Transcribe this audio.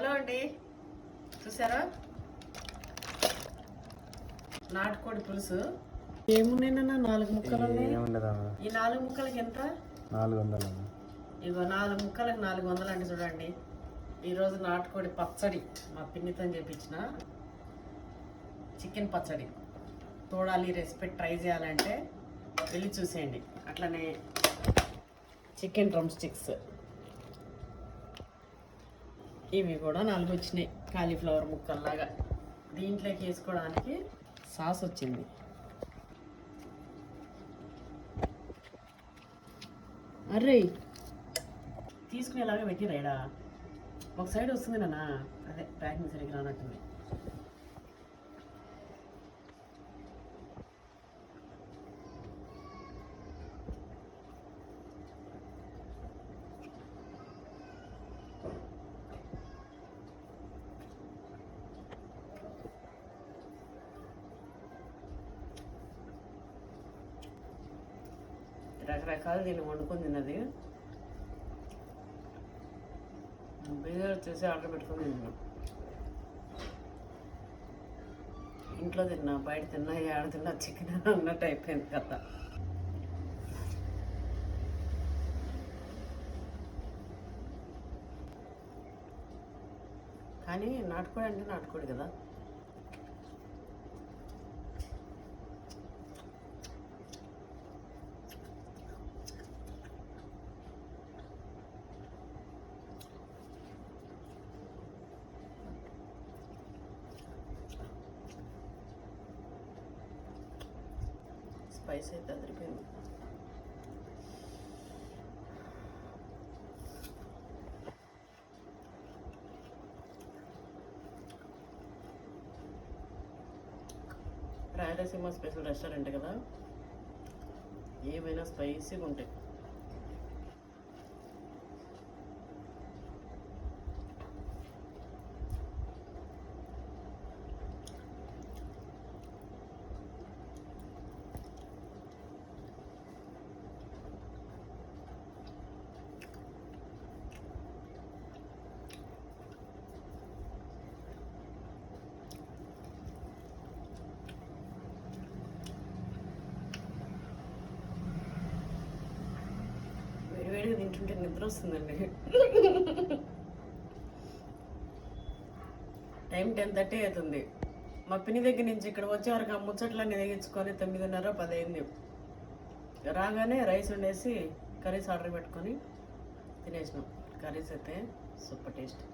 Hello అండి. చూసారా? నాటుకోడి పులుసు. ఏమున్నాయినా నాలుగు ముక్కలు ఈ నాలుగు ముక్కలకి ఎంత? నాలుగు వందలమ్మా ఇగో నాలుగు ముక్కలకు నాలుగు వందలు అంటే చూడండి. ఈరోజు నాటుకోడి పచ్చడి మా పిన్నితో చేపించిన చికెన్ పచ్చడి. చూడాలి రెసిపీ ట్రై చేయాలంటే వెళ్ళి చూసేయండి. అట్లనే చికెన్ డ్రమ్ స్టిక్స్ ఇవి కూడా నాలుగు వచ్చినాయి కాలీఫ్లవర్ ముక్కల్లాగా. దీంట్లోకి వేసుకోవడానికి సాస్ వచ్చింది. అర్రే తీసుకునేలాగా పెట్టిరాయడా ఒక సైడ్ వస్తుంది నాన్న. అదే ప్యాకింగ్ సరిగ్గా రానట్టుంది. రకరకాలు దీన్ని వండుకొని తిన్నది. బిర్యానీ వచ్చేసి ఆర్డర్ పెట్టుకొని తిన్నాను ఇంట్లో తిన్నా బయట తిన్నా ఏడ తిన్నా చికెన్ అన్నట్టు అయిపోయింది కథ. కానీ నాటుకోడి అంటే నాటుకోడి కదా. స్పైస్ అయితే అదిరిపోయింది రాయలసీమ స్పెషల్ రెస్టారెంట్ కదా? ఏమైనా స్పైసీగా ఉంటాయి. వేడివేడిగా తింటుంటే నిద్ర వస్తుందండి. టైం టెన్ థర్టీ అవుతుంది. మా పిన్ని దగ్గర నుంచి ఇక్కడ వచ్చే వరకు ఆ ముచ్చట్లన్నీ తెగించుకొని తొమ్మిదిన్నర పది అయింది రాగానే రైస్ వండేసి కర్రీస్ ఆర్డర్ పెట్టుకొని తినేసినాం. కర్రీస్ అయితే సూపర్ టేస్ట్.